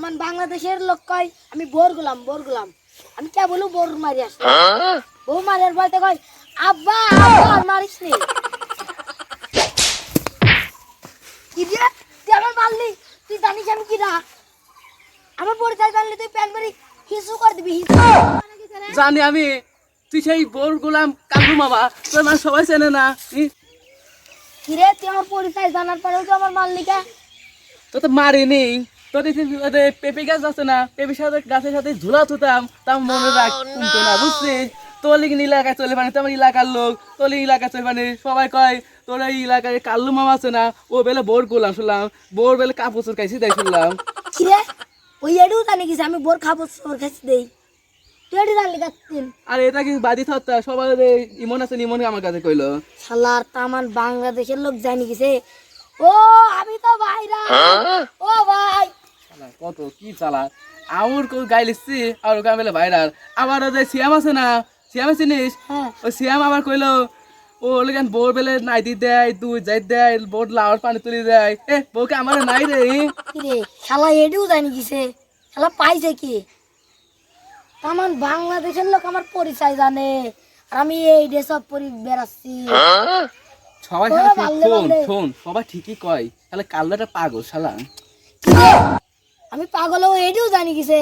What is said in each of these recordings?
আমার বাংলাদেশের লোক কয় আমি বোর গুলাম বোর গুলাম। আমি কে বলু বোর মারি আসি। বউ মারিয়ার বলতে কয় আব্বা আব্বা আর মারিস নি। কি দিয়ে তুই আমার মারলি তুই জানিস আমি কি না? আমার পরিচয় জানলে তুই প্যান মারি হিসু করে দিবি হিসু জানি আমি তুই সেই বোর গোলাম কালু মামা তোর মানে সবাই চেনে না ই, কিরে তুই আমার পরিচয় জানার পরেও তুই আমার মারলি কে? তো তো মারিনি। পেঁপে গাছ আছে না পেঁপে সাথে গাছের সাথে ঝুলা থুতাম তার মনে রাখ না বুঝছিস? তোর এলাকায় চলে মানে তোমার এলাকার লোক এই এলাকায় চলে মানে সবাই কয় তোর এই এলাকায় কাল্লু মামা আছে না ও বেলে বোর গোলাম শুনলাম বোর বেলে কাপড় চোর খাইছি তাই শুনলাম। কিরে ওই এডু জানি কিছু আমি বোর খাব ওর কাছে দেই? তুই এডু জানলি কাছিন আর এটা কি বাদি থাকতা সবাই ইমন আছে ইমন আমার কাছে কইলো। শালার তামান বাংলাদেশের লোক জানি গেছে ও আমি তো ভাইরা ও ভাই কত কি চালা। কেউ গাই লিখছি আর ওকে আমি ভাইরাল। আবার ওদের সিয়াম আছে না সিয়াম চিনিস হ্যাঁ। ওই সিয়াম আবার কইলো ও লেখান বোর বেলে দেয় দুধ যাই দেয় বোর লাউর পানি তুলি দেয়। এ বউকে আমার নাই রে? কিরে শালা এডু জানি গেছে শালা পাইছে কি? তামান বাংলাদেশের লোক আমার পরিচয় জানে আর আমি এই সব পরি বেড়াচ্ছি। সবাই শোন শোন সবাই ঠিকই কয় তাহলে কাল্লাটা পাগল শালা। আমি পাগল ও এডু জানি গেছে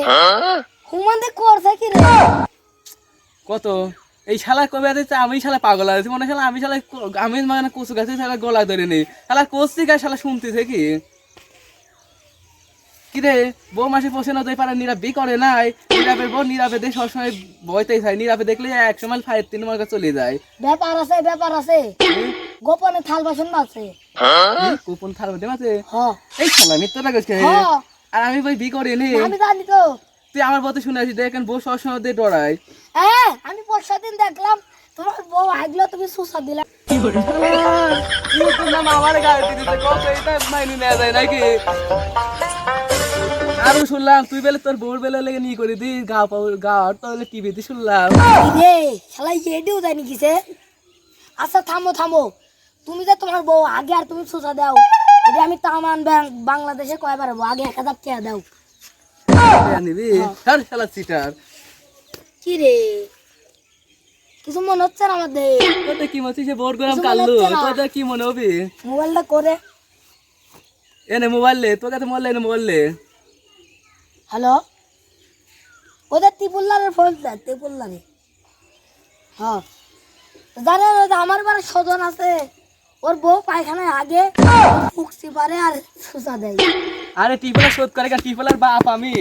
হুমান্দে করছে কি রে? কত? এই শালা কবে আছে? আমি শালা পাগল আছে মনে হয় শালা আমি শালা আমি মানে কচু গাছে শালা গলা ধরে নি শালা কচি গাছ শালা শুনতেছে কি? কিরে বউ মাসে পোষে না পারে নীরব করে নাই। নীরবের বউ নীরবে দেখে সবসময় ভয়তেই থাকে নীরবে দেখলে এক সময় ফাইভ তিন মার্কা চলে যায়। ব্যাপার আছে ব্যাপার আছে। গোপনে থাল বাসন আছে কি? কুপন থাল মধ্যে আছে এই শালা মিথ্যাটা করছে হ। আর আমি ভাই বি করিনি আমি জানি তো। তুই আমার বলতে শুনে আসি দেখেন বউ সবসময় দিয়ে ডরায় হ্যাঁ আমি পরশু দিন দেখলাম তোমার বউ আগলো তুমি সুসা দিলা। কি নতুন নাম আমার গায়ে দিতে কত এটা মাইনে নেওয়া যায় নাকি? আরও শুনলাম তুই বেলে তোর বউর বেলে লেগে নিয়ে করে দি গা পাও গা আর তাহলে টিভিতে শুনলাম। রে শালা এডিও জানি কিসে আচ্ছা থামো থামো। তুমি যে তোমার বউ আগে আর তুমি সুসা দাও। এটা আমি তামান ব্যাংক বাংলাদেশে কয়বার হব? আগে এক হাজার টাকা দাও। নিবি আর শালা চিটার কি রে? কিছু মনে হচ্ছে না আমাদের? কি মনে হচ্ছে? বোর গরম কাল্লু কি মনে হবে? মোবাইলটা করে। এনে মোবাইল লে তোর কাছে মোবাইল এনে মোবাইল লে। হ্যালো? ওদের ত্রিপুল্লারের ফোন দেয় ত্রিপুল্লারে। হ্যাঁ। জানেন আমার বাড়ির স্বজন আছে। ওর বউ পায়খানায় আগে ফুকসি পারে আর সুসা দেয়। আরে টিপলা শোধ করে টিপলার বাপ আমি।